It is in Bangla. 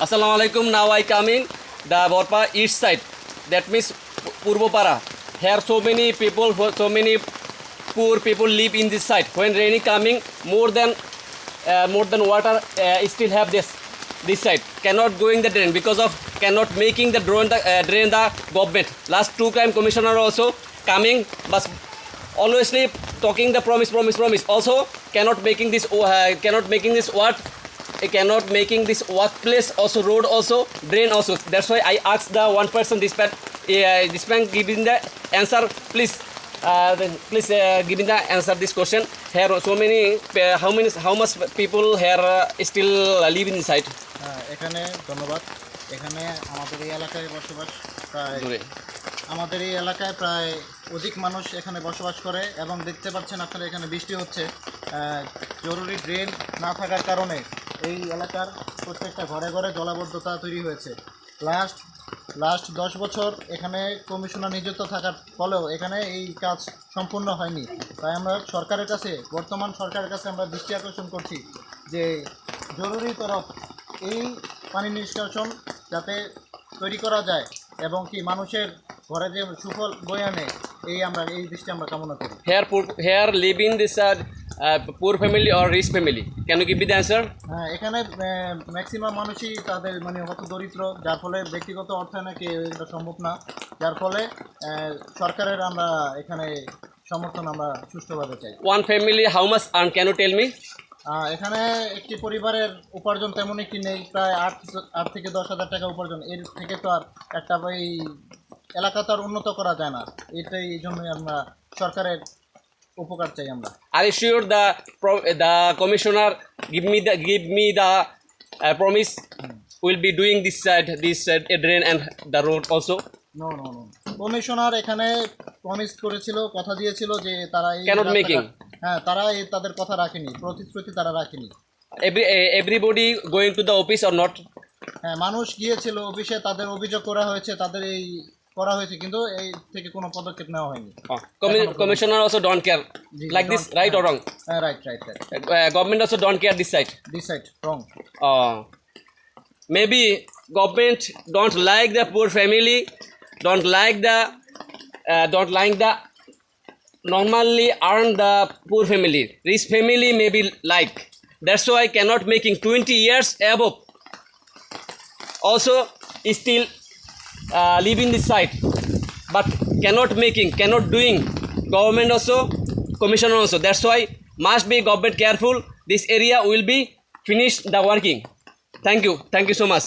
Now I coming the Borpa east side. That means Purvopara. Here so many people, so many poor people live in this side. When rainy coming, more than uh, more than water uh, still have this this side. Cannot going the drain because of cannot making the drain the uh, drain the government. Last two crime commissioner also coming, but alwaysly talking the promise, promise, promise. Also cannot making this uh, cannot making this what cannot making this workplace also road also drain also. That's why I asked the one person this man uh, this man giving the answer. Please, uh, then please uh, giving the answer this question. Here so many uh, how many how much people here uh, still live inside? হ্যাঁ এখানে ধন্যবাদ এখানে আমাদের এই এলাকায় বসবাস প্রায় আমাদের এই এলাকায় প্রায় অধিক মানুষ এখানে বসবাস করে এবং দেখতে পাচ্ছেন আপনারা এখানে বৃষ্টি হচ্ছে জরুরি ড্রেন না থাকার কারণে এই এলাকার প্রত্যেকটা ঘরে ঘরে জলাবদ্ধতা তৈরি হয়েছে। লাস্ট লাস্ট দশ বছর এখানে কমিশনার নিযুক্ত থাকার ফলেও এখানে এই কাজ সম্পূর্ণ হয়নি। তাই আমরা সরকারের কাছে বর্তমান সরকারের কাছে আমরা দৃষ্টি আকর্ষণ করছি যে জরুরি তরফ এই পানি নিষ্কাশন যাতে তৈরি করা যায় এবং কি মানুষের ঘরে যে সুফল বয়ে আনে এই আমরা এই দৃষ্টি আমরা কামনা করি। Poor, here living this uh, uh, family or or family কেন কি give me হ্যাঁ এখানে ম্যাক্সিমাম মানুষই তাদের মানে হত দরিদ্র যার ফলে ব্যক্তিগত অর্থায়নে কি এটা সম্ভব না। যার ফলে সরকারের আমরা এখানে সমর্থন আমরা সুষ্ঠুভাবে চাই। One family how much? Can you tell me? এখানে একটি পরিবারের উপার্জন তেমন একটি নেই প্রায় আট আট থেকে দশ হাজার টাকা উপার্জন। এর থেকে তো আর একটা এই এলাকা তো আর উন্নত করা যায় না। এটাই এই জন্যই আমরা সরকারের উপকার চাই আমরা। আর sure the the commissioner give me the give me the promise will be doing this side this side a drain and the road also no no no commissioner এখানে প্রমিস করেছিল কথা দিয়েছিল যে তারা এই মেকিং হ্যাঁ তারা এই তাদের কথা রাখেনি প্রতিশ্রুতি তারা রাখেনি। Every everybody going to the office or not হ্যাঁ মানুষ গিয়েছিল অফিসে তাদের অভিযোগ করা হয়েছে তাদের এই করা হয়েছে কিন্তু এই থেকে কোনো পদক্ষেপ নেওয়া হয়নি Oh. Also don't care জি, like this, right or হ্যাঁ right right right Uh, government also don't care this side. This side wrong Uh, government don't like the poor family, don't like the uh, don't like the normally earn the poor family. Rich family maybe like. That's why cannot making 20 years above. Also still uh, living this side, but cannot making, cannot doing. Government also, commission also. That's why must be government careful. This area will be finished the working. Thank you. Thank you so much.